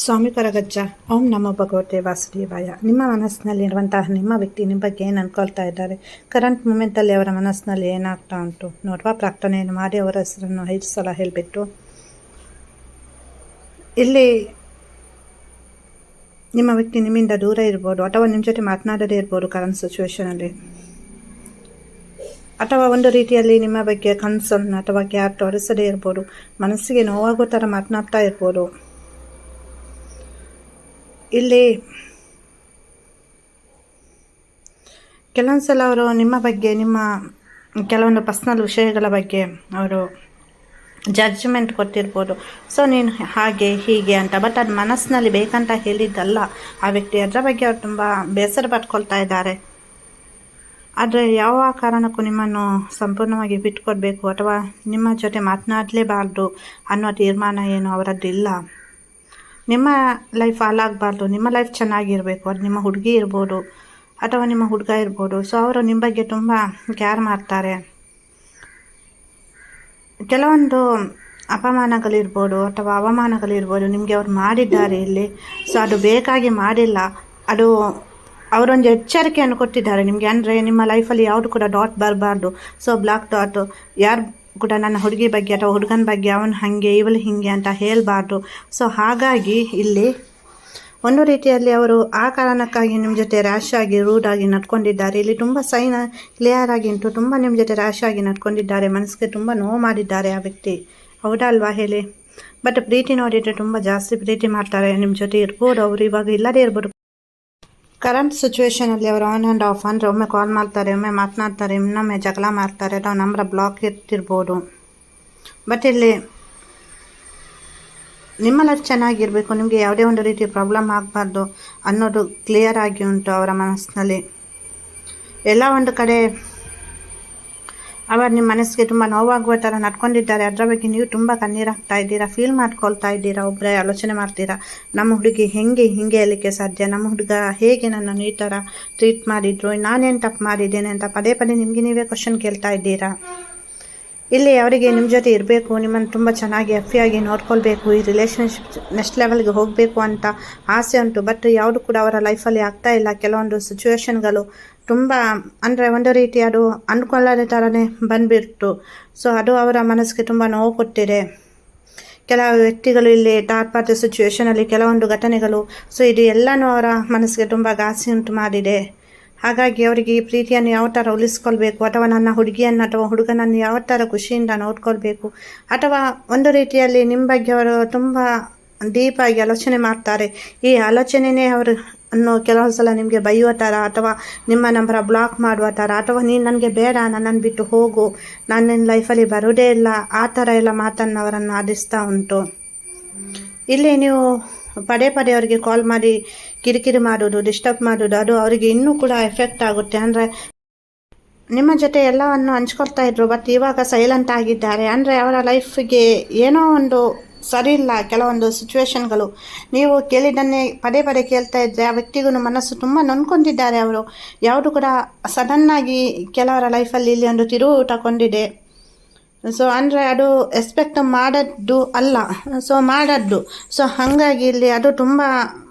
ಸ್ವಾಮಿ ಕರಗಜ್ಜ, ಓಂ ನಮ್ಮ ಭಗವತೆ ವಾಸುದೇವಾಯ. ನಿಮ್ಮ ಮನಸ್ಸಿನಲ್ಲಿರುವಂತಹ ನಿಮ್ಮ ವ್ಯಕ್ತಿ, ನಿಮ್ಮ ಬಗ್ಗೆ ಏನು ಅನ್ಕೊಳ್ತಾ ಇದ್ದಾರೆ? ಕರೆಂಟ್ ಮೂಮೆಂಟಲ್ಲಿ ಅವರ ಮನಸ್ಸಿನಲ್ಲಿ ಏನಾಗ್ತಾ ಉಂಟು? ನೋಡುವ ಪ್ರಾರ್ಥನೆಯನ್ನು ಮಾಡಿ, ಅವರ ಹೆಸರನ್ನು ಐದು ಸಲ ಹೇಳಿಬಿಟ್ಟು. ಇಲ್ಲಿ ನಿಮ್ಮ ವ್ಯಕ್ತಿ ನಿಮ್ಮಿಂದ ದೂರ ಇರ್ಬೋದು, ಅಥವಾ ನಿಮ್ಮ ಜೊತೆ ಮಾತನಾಡದೇ ಇರ್ಬೋದು ಕರೆಂಟ್ ಸಿಚುವೇಷನಲ್ಲಿ ಅಥವಾ ಒಂದು ರೀತಿಯಲ್ಲಿ ನಿಮ್ಮ ಬಗ್ಗೆ ಕನ್ಸರ್ನ್ ಅಥವಾ ಕ್ಯಾರ್ ತೋರಿಸದೇ ಇರ್ಬೋದು, ಮನಸ್ಸಿಗೆ ನೋವಾಗೋ ಥರ ಮಾತನಾಡ್ತಾ ಇರ್ಬೋದು. ಇಲ್ಲಿ ಕೆಲವೊಂದು ಸಲ ಅವರು ನಿಮ್ಮ ಬಗ್ಗೆ, ನಿಮ್ಮ ಕೆಲವೊಂದು ಪರ್ಸ್ನಲ್ ವಿಷಯಗಳ ಬಗ್ಗೆ ಅವರು ಜಡ್ಜ್ಮೆಂಟ್ ಕೊಟ್ಟಿರ್ಬೋದು. ಸೊ ನೀನು ಹಾಗೆ, ಹೀಗೆ ಅಂತ. ಬಟ್ ಅದು ಮನಸ್ಸಿನಲ್ಲಿ ಬೇಕಂತ ಹೇಳಿದ್ದಲ್ಲ. ಆ ವ್ಯಕ್ತಿ ಅದರ ಬಗ್ಗೆ ಅವರು ತುಂಬ ಬೇಸರ ಪಟ್ಕೊಳ್ತಾ ಇದ್ದಾರೆ. ಆದರೆ ಯಾವ ಕಾರಣಕ್ಕೂ ನಿಮ್ಮನ್ನು ಸಂಪೂರ್ಣವಾಗಿ ಬಿಟ್ಕೊಡ್ಬೇಕು ಅಥವಾ ನಿಮ್ಮ ಜೊತೆ ಮಾತನಾಡಲೇಬಾರ್ದು ಅನ್ನೋ ತೀರ್ಮಾನ ಏನು ಅವರದ್ದು ಇಲ್ಲ ನಿಮ್ಮ ಲೈಫ್ ಹಾಳಾಗಬಾರ್ದು ನಿಮ್ಮ ಲೈಫ್ ಚೆನ್ನಾಗಿರಬೇಕು, ಅದು ನಿಮ್ಮ ಹುಡುಗಿ ಇರ್ಬೋದು ಅಥವಾ ನಿಮ್ಮ ಹುಡುಗ ಇರ್ಬೋದು. ಸೊ ಅವರು ನಿಮ್ಮ ಬಗ್ಗೆ ತುಂಬ ಕೇರ್ ಮಾಡ್ತಾರೆ. ಕೆಲವೊಂದು ಅಪಮಾನಗಳಿರ್ಬೋದು ಅಥವಾ ಅವಮಾನಗಳಿರ್ಬೋದು ನಿಮಗೆ ಅವ್ರು ಮಾಡಿದ್ದಾರೆ ಇಲ್ಲಿ. ಸೊ ಅದು ಬೇಕಾಗಿ ಮಾಡಿಲ್ಲ. ಅದು ಅವರೊಂದು ಎಚ್ಚರಿಕೆಯನ್ನು ಕೊಟ್ಟಿದ್ದಾರೆ ನಿಮಗೆ. ಅಂದರೆ ನಿಮ್ಮ ಲೈಫಲ್ಲಿ ಯಾವುದು ಕೂಡ ಡಾಟ್ ಬರಬಾರ್ದು. ಸೊ ಬ್ಲಾಕ್ ಡಾಟು ಯಾರು ಕೂಡ ನನ್ನ ಹುಡುಗಿ ಬಗ್ಗೆ ಅಥವಾ ಹುಡುಗನ ಬಗ್ಗೆ ಅವನು ಹಾಗೆ, ಇವಳು ಹೀಗೆ ಅಂತ ಹೇಳಬಾರ್ದು. ಸೊ ಹಾಗಾಗಿ ಇಲ್ಲಿ ಒಂದು ರೀತಿಯಲ್ಲಿ ಅವರು ಆ ಕಾರಣಕ್ಕಾಗಿ ನಿಮ್ಮ ಜೊತೆ ರ್ಯಾಶ್ ಆಗಿ ರೂಡ್ ಆಗಿ ನಡ್ಕೊಂಡಿದ್ದಾರೆ. ಇಲ್ಲಿ ತುಂಬ ಸೈನ್ ಕ್ಲಿಯರ್ ಆಗಿ ಉಂಟು ತುಂಬ ನಿಮ್ಮ ಜೊತೆ ರ್ಯಾಶ್ ಆಗಿ ನಡ್ಕೊಂಡಿದ್ದಾರೆ. ಮನಸ್ಸಿಗೆ ತುಂಬ ನೋವು ಮಾಡಿದ್ದಾರೆ ಆ ವ್ಯಕ್ತಿ. ಹೌದಾ ಅಲ್ವಾ ಹೇಳಿ? ಬಟ್ ಪ್ರೀತಿ ನೋಡಿದರೆ ತುಂಬ ಜಾಸ್ತಿ ಪ್ರೀತಿ ಮಾಡ್ತಾರೆ. ನಿಮ್ಮ ಜೊತೆ ಇರ್ಬೋದು ಅವರು, ಇವಾಗ ಇಲ್ಲದೇ ಇರ್ಬೋದು. ಕರೆಂಟ್ ಸಿಚುವೇಶನಲ್ಲಿ ಅವರು ಆನ್ ಆ್ಯಂಡ್ ಆಫ್ ಅಂದರೆ ಒಮ್ಮೆ ಕಾಲ್ ಮಾಡ್ತಾರೆ, ಒಮ್ಮೆ ಮಾತನಾಡ್ತಾರೆ, ಇನ್ನೊಮ್ಮೆ ಜಗಳ ಮಾಡ್ತಾರೆ ಅಥವಾ ನಂಬರ್ ಬ್ಲಾಕ್ ಇರ್ತಿರ್ಬೋದು. ಬಟ್ ಇಲ್ಲಿ ನಿಮ್ಮ ಲೈಫ್ ಚೆನ್ನಾಗಿರಬೇಕು, ನಿಮಗೆ ಯಾವುದೇ ಒಂದು ರೀತಿ ಪ್ರಾಬ್ಲಮ್ ಆಗಬಾರ್ದು ಅನ್ನೋದು ಕ್ಲಿಯರ್ ಆಗಿ ಉಂಟು ಅವರ ಮನಸ್ಸಿನಲ್ಲಿ. ಎಲ್ಲ ಒಂದು ಕಡೆ ಅವರು ನಿಮ್ಮ ಮನಸ್ಸಿಗೆ ತುಂಬ ನೋವಾಗುವ ಥರ ನಡ್ಕೊಂಡಿದ್ದಾರೆ. ಅದರ ಬಗ್ಗೆ ನೀವು ತುಂಬ ಕಣ್ಣೀರಾಗ್ತಾ ಇದ್ದೀರಾ ಫೀಲ್ ಮಾಡ್ಕೊಳ್ತಾ ಇದ್ದೀರಾ ಒಬ್ಬರೇ ಆಲೋಚನೆ ಮಾಡ್ತೀರಾ? ನಮ್ಮ ಹುಡುಗಿ ಹೆಂಗೆ ಹಿಂಗೆ ಹೇಳಲಿಕ್ಕೆ ಸಾಧ್ಯ? ನಮ್ಮ ಹುಡುಗ ಹೇಗೆ ನನ್ನನ್ನು ಈ ಥರ ಟ್ರೀಟ್ ಮಾಡಿದ್ರು? ನಾನೇನು ತಪ್ಪು ಮಾಡಿದ್ದೇನೆ ಅಂತ ಪದೇ ಪದೇ ನಿಮಗೆ ನೀವೇ ಕ್ವಶನ್ ಕೇಳ್ತಾ ಇದ್ದೀರಾ? ಇಲ್ಲಿ ಅವರಿಗೆ ನಿಮ್ಮ ಜೊತೆ ಇರಬೇಕು, ನಿಮ್ಮನ್ನು ತುಂಬ ಚೆನ್ನಾಗಿ ಹ್ಯಾಪಿಯಾಗಿ ನೋಡ್ಕೊಳ್ಬೇಕು, ಈ ರಿಲೇಷನ್ಶಿಪ್ ನೆಕ್ಸ್ಟ್ ಲೆವೆಲ್ಗೆ ಹೋಗಬೇಕು ಅಂತ ಆಸೆ ಉಂಟು. ಬಟ್ ಯಾವುದು ಕೂಡ ಅವರ ಲೈಫಲ್ಲಿ ಆಗ್ತಾ ಇಲ್ಲ. ಕೆಲವೊಂದು ಸಿಚುವೇಶನ್ಗಳು ತುಂಬ, ಅಂದರೆ ಒಂದು ರೀತಿ ಅದು ಅಂದ್ಕೊಳ್ಳೋದೇ ಥರನೇ ಬಂದುಬಿಡ್ತು. ಸೊ ಅದು ಅವರ ಮನಸ್ಸಿಗೆ ತುಂಬ ನೋವು ಕೊಟ್ಟಿದೆ. ಕೆಲವು ವ್ಯಕ್ತಿಗಳು ಇಲ್ಲಿ ಟಾರ್ಪಾದ ಸಿಚುವೇಷನಲ್ಲಿ ಕೆಲವೊಂದು ಘಟನೆಗಳು ಸೊ ಇದು ಎಲ್ಲನೂ ಅವರ ಮನಸ್ಸಿಗೆ ತುಂಬ ಘಾಸಿ ಉಂಟು ಮಾಡಿದೆ. ಹಾಗಾಗಿ ಅವರಿಗೆ ಈ ಪ್ರೀತಿಯನ್ನು ಯಾವ ಥರ ಉಳಿಸ್ಕೊಳ್ಬೇಕು, ಅಥವಾ ನನ್ನ ಹುಡುಗಿಯನ್ನು ಅಥವಾ ಹುಡುಗನನ್ನು ಯಾವ ಥರ ಖುಷಿಯಿಂದ ನೋಡ್ಕೊಳ್ಬೇಕು, ಅಥವಾ ಒಂದು ರೀತಿಯಲ್ಲಿ ನಿಮ್ಮ ಬಗ್ಗೆ ಅವರು ತುಂಬ ಡೀಪಾಗಿ ಆಲೋಚನೆ ಮಾಡ್ತಾರೆ. ಈ ಆಲೋಚನೆಯೇ ಅವರು ಅನ್ನೋ ಕೆಲವೊಂದು ಸಲ ನಿಮಗೆ ಬೈಯುವ ಥರ ಅಥವಾ ನಿಮ್ಮ ನಂಬರ ಬ್ಲಾಕ್ ಮಾಡುವ ಥರ ಅಥವಾ ನೀನು ನನಗೆ ಬೇಡ ನನ್ನನ್ನು ಬಿಟ್ಟು ಹೋಗು ನಾನು ನಿನ್ನ ಲೈಫಲ್ಲಿ ಬರೋದೇ ಇಲ್ಲ, ಆ ಥರ ಎಲ್ಲ ಮಾತನ್ನು ಅವರನ್ನು ಆಡಿಸ್ತಾ ಉಂಟು. ಇಲ್ಲಿ ನೀವು ಪದೇ ಪದೇ ಅವರಿಗೆ ಕಾಲ್ ಮಾಡಿ ಕಿರಿಕಿರಿ ಮಾಡೋದು ಡಿಸ್ಟರ್ಬ್ ಮಾಡೋದು ಅದು ಅವರಿಗೆ ಇನ್ನೂ ಕೂಡ ಎಫೆಕ್ಟ್ ಆಗುತ್ತೆ. ಅಂದರೆ ನಿಮ್ಮ ಜೊತೆ ಎಲ್ಲವನ್ನು ಹಂಚ್ಕೊಳ್ತಾ ಇದ್ರು ಬಟ್ ಇವಾಗ ಸೈಲೆಂಟ್ ಆಗಿದ್ದಾರೆ. ಅಂದರೆ ಅವರ ಲೈಫಿಗೆ ಏನೋ ಒಂದು ಸರಿ ಇಲ್ಲ, ಕೆಲವೊಂದು ಸಿಚುವೇಶನ್ಗಳು ನೀವು ಕೇಳಿದ್ದನ್ನೇ ಪದೇ ಪದೇ ಕೇಳ್ತಾ ಇದ್ದರೆ ಆ ವ್ಯಕ್ತಿಗೂ ಮನಸ್ಸು ತುಂಬ ನೊಂದ್ಕೊಂಡಿದ್ದಾರೆ ಅವರು. ಯಾವುದು ಕೂಡ ಸಡನ್ನಾಗಿ ಕೆಲವರ ಲೈಫಲ್ಲಿ ಇಲ್ಲಿ ಒಂದು ತಿರುವು ತಗೊಂಡಿದೆ ಸೊ ಅಂದರೆ ಅದು ಎಕ್ಸ್ಪೆಕ್ಟ್ ಮಾಡದ್ದು ಅಲ್ಲ. ಸೊ ಮಾಡದ್ದು. ಸೊ ಹಾಗಾಗಿ ಇಲ್ಲಿ ಅದು ತುಂಬ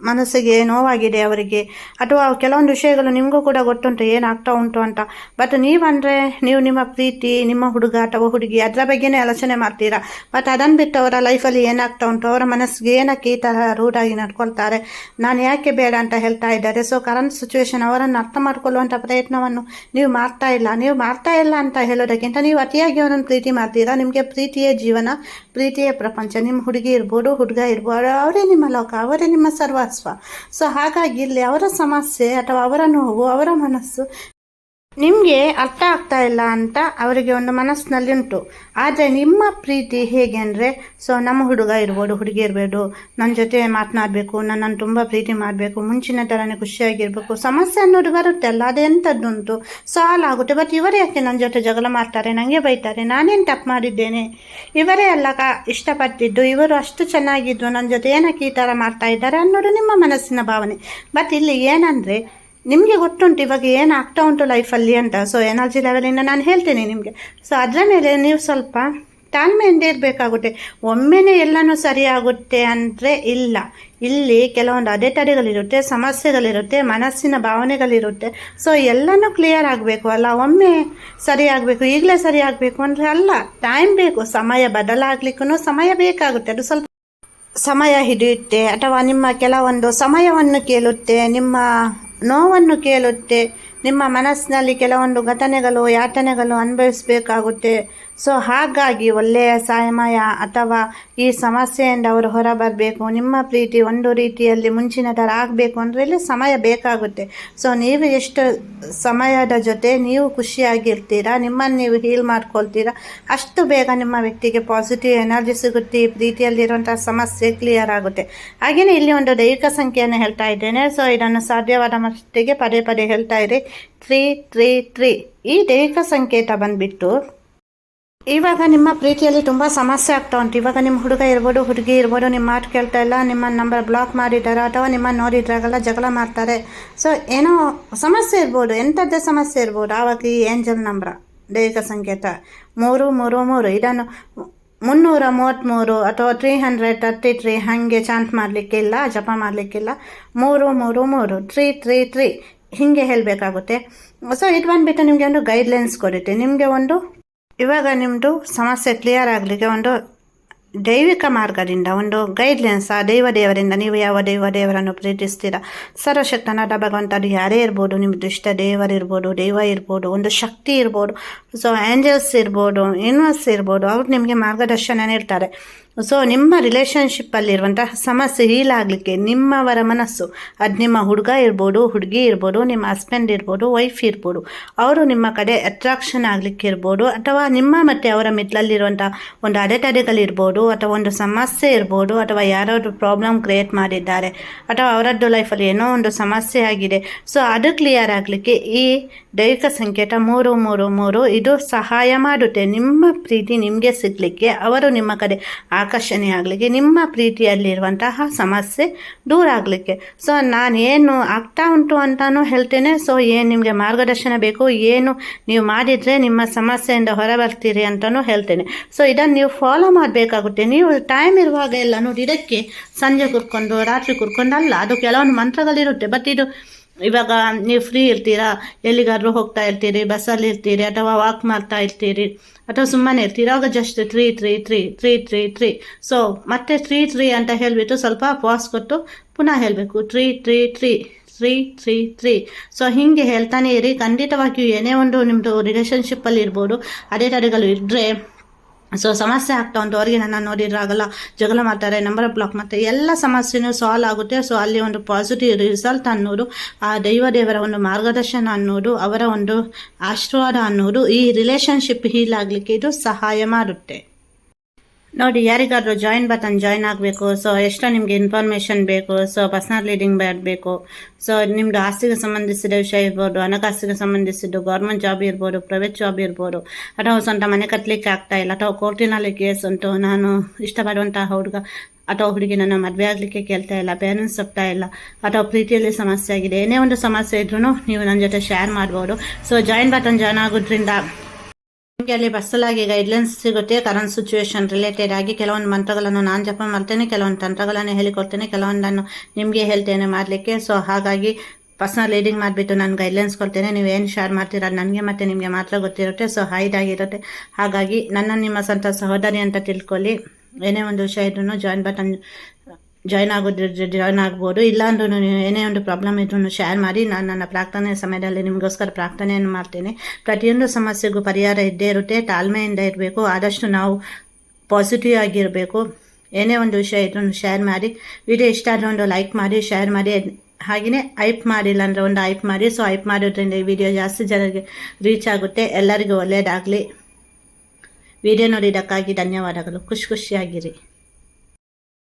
ಮನಸ್ಸಿಗೆ ನೋವಾಗಿದೆ ಅವರಿಗೆ. ಅಥವಾ ಕೆಲವೊಂದು ವಿಷಯಗಳು ನಿಮಗೂ ಕೂಡ ಗೊತ್ತುಂಟು, ಏನಾಗ್ತಾ ಉಂಟು ಅಂತ. ಬಟ್ ನೀವಂದರೆ ನೀವು ನಿಮ್ಮ ಪ್ರೀತಿ, ನಿಮ್ಮ ಹುಡುಗ ಅಥವಾ ಹುಡುಗಿ, ಅದರ ಬಗ್ಗೆನೇ ಆಲೋಚನೆ ಮಾಡ್ತೀರಾ? ಬಟ್ ಅದನ್ನು ಬಿಟ್ಟು ಅವರ ಲೈಫಲ್ಲಿ ಏನಾಗ್ತಾ ಉಂಟು? ಅವರ ಮನಸ್ಸಿಗೆ ಏನಕ್ಕೆ ಈ ಥರ ರೂಢಾಗಿ ನಡ್ಕೊಳ್ತಾರೆ? ನಾನು ಯಾಕೆ ಬೇಡ ಅಂತ ಹೇಳ್ತಾ ಇದ್ದಾರೆ? ಸೊ ಕರೆಂಟ್ ಸಿಚುವೇಶನ್ ಅವರನ್ನು ಅರ್ಥ ಮಾಡ್ಕೊಳ್ಳುವಂಥ ಪ್ರಯತ್ನವನ್ನು ನೀವು ಮಾಡ್ತಾ ಇಲ್ಲ. ನೀವು ಮಾಡ್ತಾ ಇಲ್ಲ ಅಂತ ಹೇಳೋದಕ್ಕಿಂತ ನೀವು ಅತಿಯಾಗಿ ಅವರನ್ನು ಪ್ರೀತಿ ಮಾಡ್ತೀರಾ? ನಿಮಗೆ ಪ್ರೀತಿಯೇ ಜೀವನ. ಪ್ರೀತಿಯೇ ಪ್ರಪಂಚ, ನಿಮ್ಮ ಹುಡುಗಿ ಇರ್ಬೋದು, ಹುಡುಗ ಇರ್ಬೋದು, ಅವರೇ ನಿಮ್ಮ ಲೋಕ, ಅವರೇ ನಿಮ್ಮ ಸರ್ವಸ್ವ. ಸೊ ಹಾಗಾಗಿ ಇಲ್ಲಿ ಅವರ ಸಮಸ್ಯೆ ಅಥವಾ ಅವರ ನೋವು, ಅವರ ಮನಸ್ಸು ನಿಮಗೆ ಅರ್ಥ ಆಗ್ತಾ ಇಲ್ಲ ಅಂತ ಅವರಿಗೆ ಒಂದು ಮನಸ್ಸಿನಲ್ಲಿ ಉಂಟು. ಆದರೆ ನಿಮ್ಮ ಪ್ರೀತಿ ಹೇಗೆ ಅಂದರೆ, ಸೊ ನಮ್ಮ ಹುಡುಗ ಇರ್ಬೋದು, ಹುಡುಗಿ ಇರಬೇಕು ನನ್ನ ಜೊತೆ ಮಾತನಾಡಬೇಕು, ನನ್ನನ್ನು ತುಂಬ ಪ್ರೀತಿ ಮಾಡಬೇಕು ಮುಂಚಿನ ಥರನೇ ಖುಷಿಯಾಗಿರಬೇಕು, ಸಮಸ್ಯೆ ಅನ್ನೋದು ಬರುತ್ತೆ ಅಲ್ಲ, ಅದು ಎಂಥದ್ದುಂಟು? ಆಗುತ್ತೆ ಬಟ್ ಇವರೇ ಯಾಕೆ ನನ್ನ ಜೊತೆ ಜಗಳ ಮಾಡ್ತಾರೆ ನನಗೆ ಬೈತಾರೆ, ನಾನೇನು ತಪ್ಪು ಮಾಡಿದ್ದೇನೆ? ಇವರೇ ಅಲ್ಲ ಕ, ಇಷ್ಟಪಟ್ಟಿದ್ದು, ಇವರು ಅಷ್ಟು ಚೆನ್ನಾಗಿದ್ದು ನನ್ನ ಜೊತೆ ಏನಕ್ಕೆ ಈ ಥರ ಮಾಡ್ತಾ ಇದ್ದಾರೆ ಅನ್ನೋದು ನಿಮ್ಮ ಮನಸ್ಸಿನ ಭಾವನೆ. ಬಟ್ ಇಲ್ಲಿ ಏನಂದರೆ ನಿಮಗೆ ಗೊತ್ತುಂಟು, ಇವಾಗ ಏನು ಆಗ್ತಾ ಉಂಟು ಲೈಫಲ್ಲಿ ಅಂತ. ಸೊ ಎನರ್ಜಿ ಲೆವೆಲಿಂದ ನಾನು ಹೇಳ್ತೇನೆ ನಿಮಗೆ. ಸೊ ಅದರ ಮೇಲೆ ನೀವು ಸ್ವಲ್ಪ ತಾಳ್ಮೆಯಿಂದ ಇರಬೇಕಾಗುತ್ತೆ. ಒಮ್ಮೆನೇ ಎಲ್ಲನೂ ಸರಿಯಾಗುತ್ತೆ ಅಂದರೆ ಇಲ್ಲ. ಇಲ್ಲಿ ಕೆಲವೊಂದು ಅಡೆತಡೆಗಳಿರುತ್ತೆ, ಸಮಸ್ಯೆಗಳಿರುತ್ತೆ, ಮನಸ್ಸಿನ ಭಾವನೆಗಳಿರುತ್ತೆ. ಸೊ ಎಲ್ಲನೂ ಕ್ಲಿಯರ್ ಆಗಬೇಕು ಅಲ್ಲ. ಒಮ್ಮೆ ಸರಿ ಆಗಬೇಕು, ಈಗಲೇ ಸರಿ ಆಗಬೇಕು ಅಂದರೆ ಅಲ್ಲ ಟೈಮ್ ಬೇಕು. ಸಮಯ ಬದಲಾಗಲಿಕ್ಕೂ ಸಮಯ ಬೇಕಾಗುತ್ತೆ. ಅದು ಸ್ವಲ್ಪ ಸಮಯ ಹಿಡಿಯುತ್ತೆ. ಅಥವಾ ನಿಮ್ಮ ಕೆಲವೊಂದು ಸಮಯವನ್ನು ಕೇಳುತ್ತೆ, ನಿಮ್ಮ ನೋವನ್ನು ಕೇಳುತ್ತೆ. ನಿಮ್ಮ ಮನಸ್ಸಿನಲ್ಲಿ ಕೆಲವೊಂದು ಘಟನೆಗಳು, ಯಾತನೆಗಳು ಅನುಭವಿಸಬೇಕಾಗುತ್ತೆ. ಸೊ, ಹಾಗಾಗಿ ಒಳ್ಳೆಯ ಸಾಯಮಯ ಅಥವಾ ಈ ಸಮಸ್ಯೆಯಿಂದ ಅವರು ಹೊರಬರಬೇಕು. ನಿಮ್ಮ ಪ್ರೀತಿ ಒಂದು ರೀತಿಯಲ್ಲಿ ಮುಂಚಿನ ಥರ ಆಗಬೇಕು ಅಂದರೆ ಇಲ್ಲಿ ಸಮಯ ಬೇಕಾಗುತ್ತೆ. ಸೊ, ನೀವು ಎಷ್ಟು ಸಮಯದ ಜೊತೆ ನೀವು ಖುಷಿಯಾಗಿರ್ತೀರಾ, ನಿಮ್ಮನ್ನು ನೀವು ಹೀಲ್ ಮಾಡ್ಕೊಳ್ತೀರಾ, ಅಷ್ಟು ಬೇಗ ನಿಮ್ಮ ವ್ಯಕ್ತಿಗೆ ಪಾಸಿಟಿವ್ ಎನರ್ಜಿ ಸಿಗುತ್ತೆ, ಈ ಪ್ರೀತಿಯಲ್ಲಿರುವಂಥ ಸಮಸ್ಯೆ ಕ್ಲಿಯರ್ ಆಗುತ್ತೆ. ಹಾಗೆಯೇ ಇಲ್ಲಿ ಒಂದು ದೈಹಿಕ ಸಂಖ್ಯೆಯನ್ನು ಹೇಳ್ತಾ ಇದ್ದೇನೆ. ಸೊ, ಇದನ್ನು ಸಾಧ್ಯವಾದ ಮಟ್ಟಿಗೆ ಪದೇ ಪದೇ ಹೇಳ್ತಾ ಇರಿ. Three three three. ಈ ದೈಹಿಕ ಸಂಕೇತ ಬಂದುಬಿಟ್ಟು, ಇವಾಗ ನಿಮ್ಮ ಪ್ರೀತಿಯಲ್ಲಿ ತುಂಬ ಸಮಸ್ಯೆ ಆಗ್ತಾ ಉಂಟು. ಇವಾಗ ನಿಮ್ಮ ಹುಡುಗ ಇರ್ಬೋದು, ಹುಡುಗಿ ಇರ್ಬೋದು, ನಿಮ್ಮ ಮಾತು ಕೇಳ್ತಾ ಇಲ್ಲ, ನಿಮ್ಮ ನಂಬರ್ ಬ್ಲಾಕ್ ಮಾಡಿದ್ದಾರೆ ಅಥವಾ ನಿಮ್ಮನ್ನು ನೋಡಿದ್ರಾಗೆಲ್ಲ ಜಗಳ ಮಾಡ್ತಾರೆ. ಸೊ ಏನೋ ಸಮಸ್ಯೆ ಇರ್ಬೋದು, ಎಂಥದ್ದೇ ಸಮಸ್ಯೆ ಇರ್ಬೋದು. ಆವಾಗ ಈ ಏಂಜಲ್ ನಂಬರ ದೈಹಿಕ ಸಂಕೇತ. ಮೂರು ಮೂರು ಮೂರು. ಇದನ್ನು ಮುನ್ನೂರ ಮೂವತ್ತ್ಮೂರು ಅಥವಾ ತ್ರೀ ಹಂಡ್ರೆಡ್ ತರ್ಟಿ ತ್ರೀ ಹಾಗೆ ಚಾನ್ಸ್ ಮಾಡಲಿಕ್ಕಿಲ್ಲ, ಜಪ ಮಾಡಲಿಕ್ಕಿಲ್ಲ. ಮೂರು ಮೂರು ಮೂರು. Three three three. ಹೀಗೆ ಹೇಳಬೇಕಾಗುತ್ತೆ. ಸೊ ಇದು ಬಂದುಬಿಟ್ಟು ನಿಮಗೆ ಒಂದು ಗೈಡ್ಲೈನ್ಸ್ ಕೊಡುತ್ತೆ. ನಿಮಗೆ ಒಂದು, ಇವಾಗ ನಿಮ್ಮದು ಸಮಸ್ಯೆ ಕ್ಲಿಯರ್ ಆಗಲಿಕ್ಕೆ ಒಂದು ದೈವಿಕ ಮಾರ್ಗದಿಂದ, ಒಂದು ಗೈಡ್ಲೈನ್ಸ್ ಆ ದೈವ ದೇವರಿಂದ, ನೀವು ಯಾವ ದೈವ ದೇವರನ್ನು ಪ್ರೀತಿಸ್ತೀರಾ? ಸರ್ವಶಕ್ತನಾದ ಭಗವಂತ ಅದು ಯಾರೇ ಇರ್ಬೋದು ನಿಮ್ಮ ದುಷ್ಟ ದೇವರಿರ್ಬೋದು ದೈವ ಇರ್ಬೋದು, ಒಂದು ಶಕ್ತಿ ಇರ್ಬೋದು ಸೊ ಆ್ಯಂಜಲ್ಸ್ ಇರ್ಬೋದು ಯೂನಿವರ್ಸ್ ಇರ್ಬೋದು, ಅವ್ರು ನಿಮಗೆ ಮಾರ್ಗದರ್ಶನ ನೀಡ್ತಾರೆ. ಸೊ ನಿಮ್ಮ ರಿಲೇಷನ್ಶಿಪ್ಪಲ್ಲಿರುವಂತಹ ಸಮಸ್ಯೆ ಹೀಲ್ ಆಗಲಿಕ್ಕೆ ನಿಮ್ಮವರ ಮನಸ್ಸು, ಅದು ನಿಮ್ಮ ಹುಡುಗ ಇರ್ಬೋದು, ಹುಡುಗಿ ಇರ್ಬೋದು, ನಿಮ್ಮ ಹಸ್ಬೆಂಡ್ ಇರ್ಬೋದು ವೈಫ್ ಇರ್ಬೋದು, ಅವರು ನಿಮ್ಮ ಕಡೆ ಅಟ್ರಾಕ್ಷನ್ ಆಗಲಿಕ್ಕೆ ಇರ್ಬೋದು, ಅಥವಾ ನಿಮ್ಮ ಮತ್ತು ಅವರ ಮಿಡ್ಲಲ್ಲಿರುವಂಥ ಒಂದು ಅಡೆತಡೆಗಳಿರ್ಬೋದು ಅಥವಾ ಒಂದು ಸಮಸ್ಯೆ ಇರ್ಬೋದು, ಅಥವಾ ಯಾರಾದರೂ ಪ್ರಾಬ್ಲಮ್ ಕ್ರಿಯೇಟ್ ಮಾಡಿದ್ದಾರೆ, ಅಥವಾ ಅವರದ್ದು ಲೈಫಲ್ಲಿ ಏನೋ ಒಂದು ಸಮಸ್ಯೆ ಆಗಿದೆ. ಸೊ ಅದು ಕ್ಲಿಯರ್ ಆಗಲಿಕ್ಕೆ ಈ ದೈಹಿಕ ಸಂಕೇತ ಮೂರು ಮೂರು ಮೂರು, ಇದು ಸಹಾಯ ಮಾಡುತ್ತೆ. ನಿಮ್ಮ ಪ್ರೀತಿ ನಿಮಗೆ ಸಿಗಲಿಕ್ಕೆ ಅವರು ನಿಮ್ಮ ಕಡೆ ಆಕರ್ಷಣೆ ಆಗಲಿಕ್ಕೆ, ನಿಮ್ಮ ಪ್ರೀತಿಯಲ್ಲಿರುವಂತಹ ಸಮಸ್ಯೆ ದೂರ ಆಗಲಿಕ್ಕೆ. ಸೊ ನಾನು ಏನು ಆಗ್ತಾ ಉಂಟು ಅಂತಲೂ ಹೇಳ್ತೇನೆ. ಸೊ ಏನು ನಿಮಗೆ ಮಾರ್ಗದರ್ಶನ ಬೇಕು, ಏನು ನೀವು ಮಾಡಿದರೆ ನಿಮ್ಮ ಸಮಸ್ಯೆಯಿಂದ ಹೊರಬರ್ತೀರಿ ಅಂತಲೂ ಹೇಳ್ತೇನೆ. ಸೊ ಇದನ್ನು ನೀವು ಫಾಲೋ ಮಾಡಬೇಕಾಗುತ್ತೆ. ನೀವು ಟೈಮ್ ಇರುವಾಗ ಎಲ್ಲ ನೋಡಿ, ಇದಕ್ಕೆ ಸಂಜೆ ಕುರ್ಕೊಂಡು, ರಾತ್ರಿ ಕುರ್ಕೊಂಡು ಅಲ್ಲ ಅದು ಕೆಲವೊಂದು ಮಂತ್ರಗಳಿರುತ್ತೆ. ಬಟ್ ಇದು ಇವಾಗ ನೀವು ಫ್ರೀ ಇರ್ತೀರಾ? ಎಲ್ಲಿಗಾದರೂ ಹೋಗ್ತಾ ಇರ್ತೀರಿ ಬಸ್ಸಲ್ಲಿ ಇರ್ತೀರಿ, ಅಥವಾ ವಾಕ್ ಮಾಡ್ತಾ ಇರ್ತೀರಿ, ಅಥವಾ ಸುಮ್ಮನೆ ಇರ್ತೀರಿ? ಆವಾಗ just three three three three three three so ಮತ್ತೆ ತ್ರೀ ತ್ರೀ ಅಂತ ಹೇಳಿಬಿಟ್ಟು ಸ್ವಲ್ಪ ಪಾಸ್ ಕೊಟ್ಟು ಪುನಃ ಹೇಳಬೇಕು. Three three three three three three so ಹೀಗೆ ಹೇಳ್ತಾನೆ ಇರಿ. ಖಂಡಿತವಾಗಿಯೂ ಏನೇ ಒಂದು ನಿಮ್ಮದು ರಿಲೇಷನ್ಶಿಪ್ಪಲ್ಲಿ ಇರ್ಬೋದು ಅದೇ ತಡೆಗಳು ಇದ್ದರೆ ಸೊ ಸಮಸ್ಯೆ ಆಗ್ತಾ ಒಂದು ಅವ್ರಿಗೆ ನನ್ನ ನೋಡಿದ್ರಾಗಲ್ಲ ಜಗಳ ಮಾಡ್ತಾರೆ ನಂಬರ್ ಬ್ಲಾಕ್ ಮತ್ತೆ ಎಲ್ಲ ಸಮಸ್ಯೆನೂ ಸಾಲ್ವ್ ಆಗುತ್ತೆ. ಸೊ ಅಲ್ಲಿ ಒಂದು ಪಾಸಿಟಿವ್ ರಿಸಲ್ಟ್ ಅನ್ನೋದು, ಆ ದೈವ ದೇವರ ಒಂದು ಮಾರ್ಗದರ್ಶನ ಅನ್ನೋದು, ಅವರ ಒಂದು ಆಶೀರ್ವಾದ ಅನ್ನೋದು ಈ ರಿಲೇಶನ್ಶಿಪ್ ಹೀಲ್ ಆಗಲಿಕ್ಕೆ ಇದು ಸಹಾಯ ಮಾಡುತ್ತೆ. ನೋಡಿ, ಯಾರಿಗಾದ್ರೂ ಜಾಯಿನ್ ಬಟನ್ ಜಾಯಿನ್ ಆಗಬೇಕು ಸೊ ಎಷ್ಟೋ ನಿಮಗೆ ಇನ್ಫಾರ್ಮೇಷನ್ ಬೇಕು ಸೊ ಪರ್ಸ್ನಲ್ ಲೀಡಿಂಗ್ ಬೇಕು ಸೊ ನಿಮ್ಮದು ಆಸ್ತಿಗೆ ಸಂಬಂಧಿಸಿದ ವಿಷಯ ಇರ್ಬೋದು, ಹಣಕಾಸಿಗೆ ಸಂಬಂಧಿಸಿದ್ದು ಗೌರ್ಮೆಂಟ್ ಜಾಬ್ ಇರ್ಬೋದು ಪ್ರೈವೇಟ್ ಜಾಬ್ ಇರ್ಬೋದು, ಅಥವಾ ಸ್ವಂತ ಮನೆ ಕಟ್ಟಲಿಕ್ಕೆ ಆಗ್ತಾ ಇಲ್ಲ, ಅಥವಾ ಕೋರ್ಟಿನಲ್ಲಿ ಕೇಸ್ ಉಂಟು, ನಾನು ಇಷ್ಟಪಡುವಂತಹ ಹುಡುಗ ಅಥವಾ ಹುಡುಗಿ ನನ್ನ ಮದುವೆ ಆಗಲಿಕ್ಕೆ ಕೇಳ್ತಾ ಇಲ್ಲ ಪೇರೆಂಟ್ಸ್ ಹೋಗ್ತಾ ಇಲ್ಲ, ಅಥವಾ ಪ್ರೀತಿಯಲ್ಲಿ ಸಮಸ್ಯೆ ಆಗಿದೆ, ಏನೇ ಒಂದು ಸಮಸ್ಯೆ ಇದ್ರೂ ನೀವು ನನ್ನ ಜೊತೆ ಶೇರ್ ಮಾಡ್ಬೋದು ಸೊ ಜಾಯಿನ್ ಬಟನ್ ಜಾಯ್ನ್ ಆಗೋದ್ರಿಂದ ನಿಮಗೆ ಅಲ್ಲಿ ಬಸ್ಸಲಾಗಿ ಗೈಡ್ಲೈನ್ಸ್ ಸಿಗುತ್ತೆ. ಕರೆಂಟ್ ಸಿಚುವೇಶನ್ ರಿಲೇಟೆಡ್ ಆಗಿ ಕೆಲವೊಂದು ಮಂತ್ರಗಳನ್ನು ನಾನು ಜಪ ಮಾಡ್ತೇನೆ, ಕೆಲವೊಂದು ತಂತ್ರಗಳನ್ನು ಹೇಳಿಕೊಡ್ತೇನೆ, ಕೆಲವೊಂದನ್ನು ನಿಮಗೆ ಹೇಳ್ತೇನೆ ಮಾಡಲಿಕ್ಕೆ. ಸೊ ಹಾಗಾಗಿ ಪರ್ಸ್ನಲ್ ಲೀಡಿಂಗ್ ಮಾಡಿಬಿಟ್ಟು ನಾನು ಗೈಡ್ಲೈನ್ಸ್ ಕೊಡ್ತೇನೆ. ನೀವು ಏನು ಶೇರ್ ಮಾಡ್ತೀರ ನನಗೆ ಮತ್ತು ನಿಮಗೆ ಮಾತ್ರ ಗೊತ್ತಿರುತ್ತೆ. ಸೊ ಹೈದಾಗಿರುತ್ತೆ ಹಾಗಾಗಿ ನನ್ನ ನಿಮ್ಮ ಸ್ವಂತ ಸಹೋದರಿ ಅಂತ ತಿಳ್ಕೊಳ್ಳಿ. ಏನೇ ಒಂದು ವಿಷಯ ಇದ್ರೂ ಜಾಯಿನ್ ಬಟನ್ ಜಾಯ್ನ್ ಆಗೋದ್ರ ಜಾಯ್ನ್ ಆಗ್ಬೋದು ಇಲ್ಲಾಂದ್ರೂ ಏನೇ ಒಂದು ಪ್ರಾಬ್ಲಮ್ ಇದ್ರೂ ಶೇರ್ ಮಾಡಿ ನಾನು ನನ್ನ ಪ್ರಾರ್ಥನೆ ಸಮಯದಲ್ಲಿ ನಿಮಗೋಸ್ಕರ ಪ್ರಾರ್ಥನೆಯನ್ನು ಮಾಡ್ತೇನೆ. ಪ್ರತಿಯೊಂದು ಸಮಸ್ಯೆಗೂ ಪರಿಹಾರ ಇದ್ದೇ ಇರುತ್ತೆ. ತಾಳ್ಮೆಯಿಂದ ಇರಬೇಕು. ಆದಷ್ಟು ನಾವು ಪಾಸಿಟಿವ್ ಆಗಿರಬೇಕು. ಏನೇ ಒಂದು ವಿಷಯ ಇದ್ರೂ ಶೇರ್ ಮಾಡಿ. ವಿಡಿಯೋ ಇಷ್ಟ ಆದರೆ ಒಂದು ಲೈಕ್ ಮಾಡಿ ಶೇರ್ ಮಾಡಿ. ಹಾಗೆಯೇ ಐಪ್ ಮಾಡಿಲ್ಲ ಅಂದರೆ ಒಂದು ಐಪ್ ಮಾಡಿ. ಸೊ ಐಪ್ ಮಾಡೋದ್ರಿಂದ ಈ ವಿಡಿಯೋ ಜಾಸ್ತಿ ಜನರಿಗೆ ರೀಚ್ ಆಗುತ್ತೆ. ಎಲ್ಲರಿಗೂ ಒಳ್ಳೆಯದಾಗಲಿ ವಿಡಿಯೋ ನೋಡಿದ್ದಕ್ಕಾಗಿ ಧನ್ಯವಾದಗಳು. ಖುಷಿ ಖುಷಿಯಾಗಿರಿ.